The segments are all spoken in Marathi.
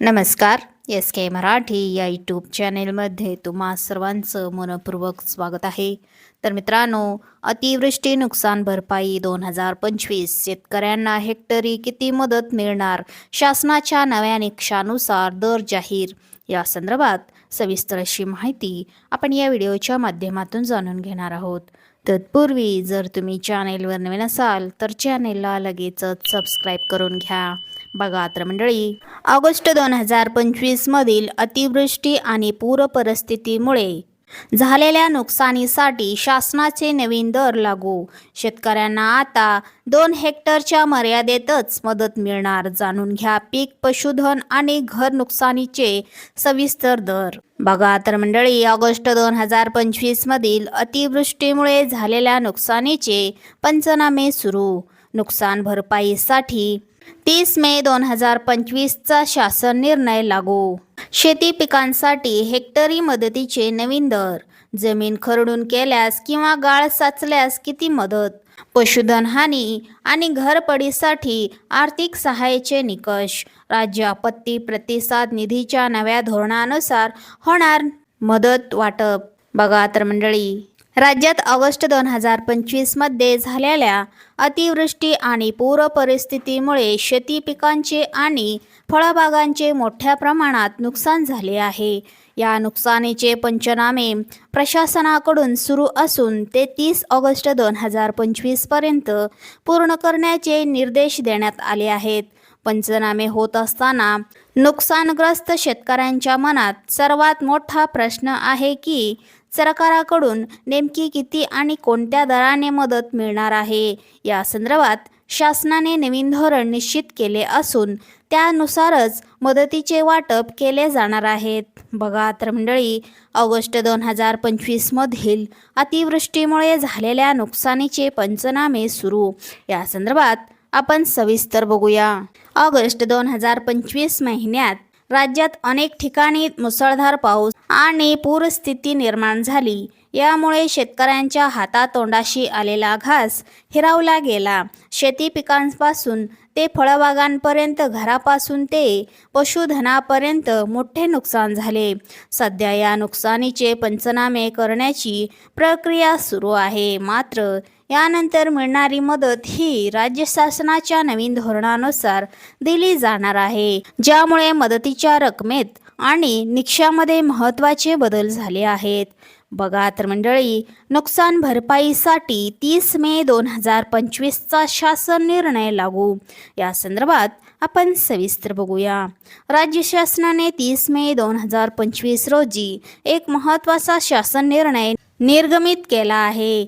नमस्कार. एस के मराठी या यूट्यूब चॅनेलमध्ये तुम्हा सर्वांचं मनपूर्वक स्वागत आहे. तर मित्रांनो अतिवृष्टी नुकसान भरपाई दोन हजार पंचवीस शेतकऱ्यांना हेक्टरी किती मदत मिळणार? शासनाच्या नव्या निकषानुसार दर जाहीर. या संदर्भात सविस्तर अशी माहिती आपण या व्हिडिओच्या माध्यमातून जाणून घेणार आहोत. तत्पूर्वी जर तुम्ही चॅनेलवर नवीन असाल तर चॅनेलला लगेचच सबस्क्राईब करून घ्या. बघा तर मंडळी. ऑगस्ट दोन हजार पंचवीसमधील अतिवृष्टी आणि पूर परिस्थितीमुळे झालेल्या नुकसानीसाठी शासनाचे नवीन दर लागू. शेतकऱ्यांना आता दोन हेक्टरच्या मर्यादेतच मदत मिळणार. जाणून घ्या पीक पशुधन आणि घर नुकसानीचे सविस्तर दर. बघा तर मंडळी ऑगस्ट दोन हजार पंचवीसमधील अतिवृष्टीमुळे झालेल्या नुकसानीचे पंचनामे सुरू. नुकसान भरपाईसाठी तीस मे दोन हजार पंचवीसचा शासन निर्णय लागू. शेती पिकांसाठी हेक्टरी मदतीचे नवीन दर. जमीन खरडून केल्यास किंवा गाळ साचल्यास किती मदत? पशुधन हानी आणि घरपडीसाठी आर्थिक सहाय्याचे निकष. राज्य आपत्ती प्रतिसाद निधीच्या नव्या धोरणानुसार होणार मदत वाटप. बघा तर मंडळी राज्यात ऑगस्ट दोन हजार पंचवीसमध्ये झालेल्या अतिवृष्टी आणि पूर परिस्थितीमुळे शेती पिकांचे आणि फळबागांचे मोठ्या प्रमाणात नुकसान झाले आहे. या नुकसानीचे पंचनामे प्रशासनाकडून सुरू असून ते तीस ऑगस्ट दोन हजार पंचवीसपर्यंत पूर्ण करण्याचे निर्देश देण्यात आले आहेत. पंचनामे होत असताना नुकसानग्रस्त शेतकऱ्यांच्या मनात सर्वात मोठा प्रश्न आहे की सरकाराकडून नेमकी किती आणि कोणत्या दराने मदत मिळणार आहे? या संदर्भात शासनाने नवीन धोरण निश्चित केले असून त्यानुसारच मदतीचे वाटप केले जाणार आहेत. बघा तर मंडळी ऑगस्ट दोन हजार पंचवीसमधील अतिवृष्टीमुळे झालेल्या नुकसानीचे पंचनामे सुरू. या संदर्भात आपण सविस्तर बघूया. ऑगस्ट दोन हजार पंचवीस महिन्यात राज्यात अनेक ठिकाणी मुसळधार पाऊस आणि पूरस्थिती निर्माण झाली. यामुळे शेतकऱ्यांच्या हातातोंडाशी आलेला घास हिरावला गेला. शेती पिकांपासून ते फळबागांपर्यंत घरापासून ते पशुधनापर्यंत मोठे नुकसान झाले. सध्या या नुकसानीचे पंचनामे करण्याची प्रक्रिया सुरू आहे. मात्र यानंतर मिळणारी मदत ही राज्य शासनाच्या नवीन धोरणानुसार दिली जाणार आहे. ज्यामुळे मदतीच्या रकमेत आणि निक्षामध्ये महत्त्वाचे बदल झाले आहेत. बघा तर मंडळी नुकसान भरपाईसाठी तीस मे दोन हजार पंचवीसचा शासन निर्णय लागू. या संदर्भात आपण सविस्तर बघूया. राज्य शासनाने तीस मे दोन हजार पंचवीस रोजी एक महत्त्वाचा शासन निर्णय निर्गमित केला आहे.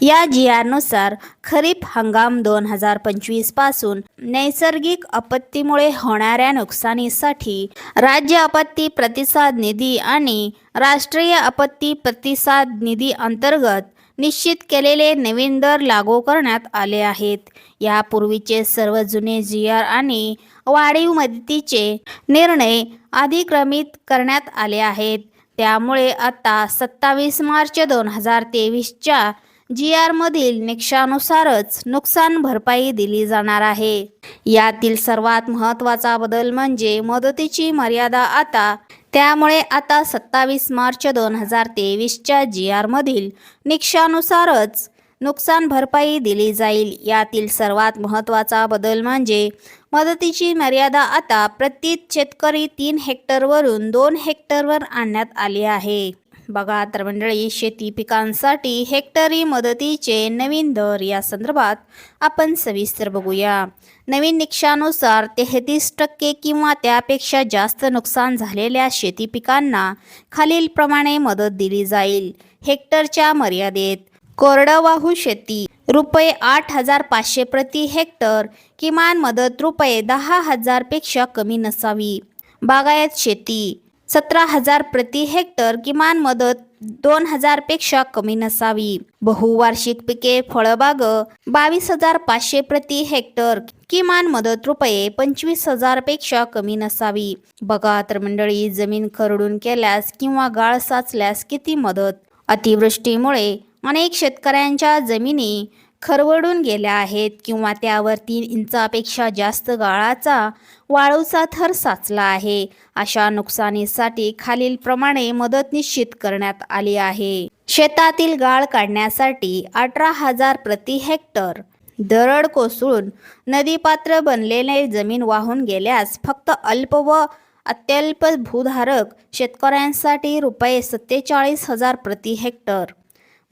या जी आरनुसार खरीप हंगाम दोन हजार पंचवीसपासून नैसर्गिक आपत्तीमुळे होणाऱ्या नुकसानीसाठी राज्य आपत्ती प्रतिसाद निधी आणि राष्ट्रीय आपत्ती प्रतिसाद निधी अंतर्गत निश्चित केलेले नवीन दर लागू करण्यात आले आहेत. यापूर्वीचे सर्व जुने जी आर आणि वाढीव मदतीचे निर्णय अधिक्रमित करण्यात आले आहेत. त्यामुळे आता सत्तावीस मार्च दोन हजार तेवीसच्या जी आरमधील निकषानुसारच नुकसान भरपाई दिली जाणार आहे. यातील सर्वात महत्त्वाचा बदल म्हणजे मदतीची मर्यादा आता. त्यामुळे आता सत्तावीस मार्च दोन हजार तेवीसच्या जी आरमधील निकषानुसारच नुकसान भरपाई दिली जाईल. यातील सर्वात महत्त्वाचा बदल म्हणजे मदतीची मर्यादा आता प्रति शेतकरी तीन हेक्टरवरून दोन हेक्टरवर आणण्यात आली आहे. बघा तर मंडळी शेती पिकांसाठी हेक्टरी मदतीचे नवीन दर या संदर्भात आपण सविस्तर बघूया. नवीन निकषानुसार तेहतीस टक्के किंवा त्यापेक्षा जास्त नुकसान झालेल्या शेती पिकांना खालीलप्रमाणे मदत दिली जाईल. हेक्टरच्या मर्यादेत कोरडवाहू शेती रुपये आठ हजार पाचशे प्रति हेक्टर किमान मदत रुपये दहा हजारपेक्षा कमी नसावी. बागायत शेती सतरा हजार प्रति हेक्टर किमान मदत दोन हजारपेक्षा कमी नसावी. बहुवार्षिक पिके फळबाग बावीस हजार पाचशे प्रति हेक्टर किमान मदत रुपये पंचवीस हजारपेक्षा कमी नसावी. बघा तर मंडळी जमीन खरडून केल्यास किंवा गाळ साचल्यास किती मदत? अतिवृष्टीमुळे अनेक शेतकऱ्यांच्या जमिनी खरवडून गेल्या आहेत किंवा त्यावर तीन इंचापेक्षा जास्त गाळाचा वाळूचा थर साचला आहे. अशा नुकसानीसाठी खालीलप्रमाणे मदत निश्चित करण्यात आली आहे. शेतातील गाळ काढण्यासाठी अठरा हजार प्रति हेक्टर दरड कोसळून नदीपात्र बनलेले जमीन वाहून गेल्यास फक्त अल्प व अत्यल्प भूधारक शेतकऱ्यांसाठी रुपये सत्तेचाळीस हजार प्रति हेक्टर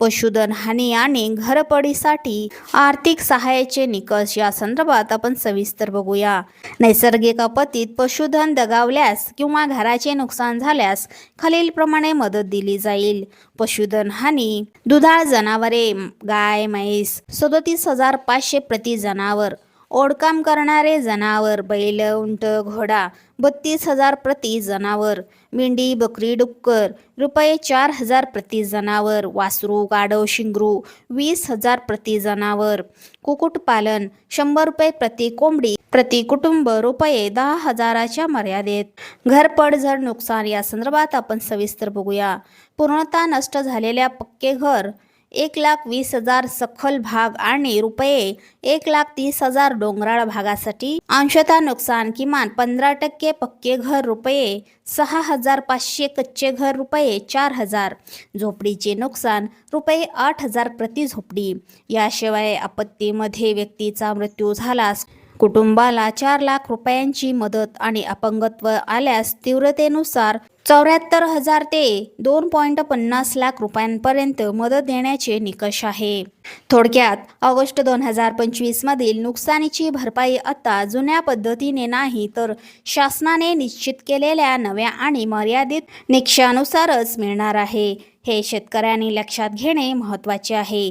पशुधन हानी आणि घरपडीसाठी आर्थिक सहाय्याचे निकष. या संदर्भात आपण सविस्तर बघूया. नैसर्गिक आपत्तीत पशुधन दगावल्यास किंवा घराचे नुकसान झाल्यास खालीलप्रमाणे मदत दिली जाईल. पशुधन हानी दुधाळ जनावरे गाय म्हैस सदोतीस हजार पाचशे प्रति जनावर. ओढकाम करणारे जनावर बैल उंट घोडा बत्तीस हजार प्रति जनावर मेंढी बकरी डुक्कर रुपये चार हजार प्रति जनावर वासरू गाढव शिंगरू वीस हजार प्रति जनावर कुक्कुटपालन शंभर रुपये प्रति कोंबडी प्रति कुटुंब रुपये दहा हजाराच्या मर्यादेत. घरपडझड नुकसान या संदर्भात आपण सविस्तर बघूया. पूर्णतः नष्ट झालेल्या पक्के घर एक लाख वीस हजार सखल भाग आणि रुपये एक लाख तीस हजार डोंगराळ भागासाठी अंशतः नुकसान किमान पंधरा टक्के पक्के घर रुपये सहा हजार पाचशे कच्चे घर रुपये चार हजार. झोपडीचे नुकसान रुपये आठ हजार प्रति झोपडी. याशिवाय आपत्तीमध्ये व्यक्तीचा मृत्यू झालास. कुटुंबाला चार लाख रुपयांची मदत आणि अपंगत्व आल्यास तीव्रतेनुसार चौऱ्याहत्तर हजार ते दोन पॉईंट पन्नास लाख रुपयांपर्यंत मदत देण्याचे निकष आहे. थोडक्यात ऑगस्ट दोन हजार पंचवीसमधील नुकसानीची भरपाई आता जुन्या पद्धतीने नाही तर शासनाने निश्चित केलेल्या नव्या आणि मर्यादित निकषानुसारच मिळणार आहे. हे शेतकऱ्यांनी लक्षात घेणे महत्त्वाचे आहे.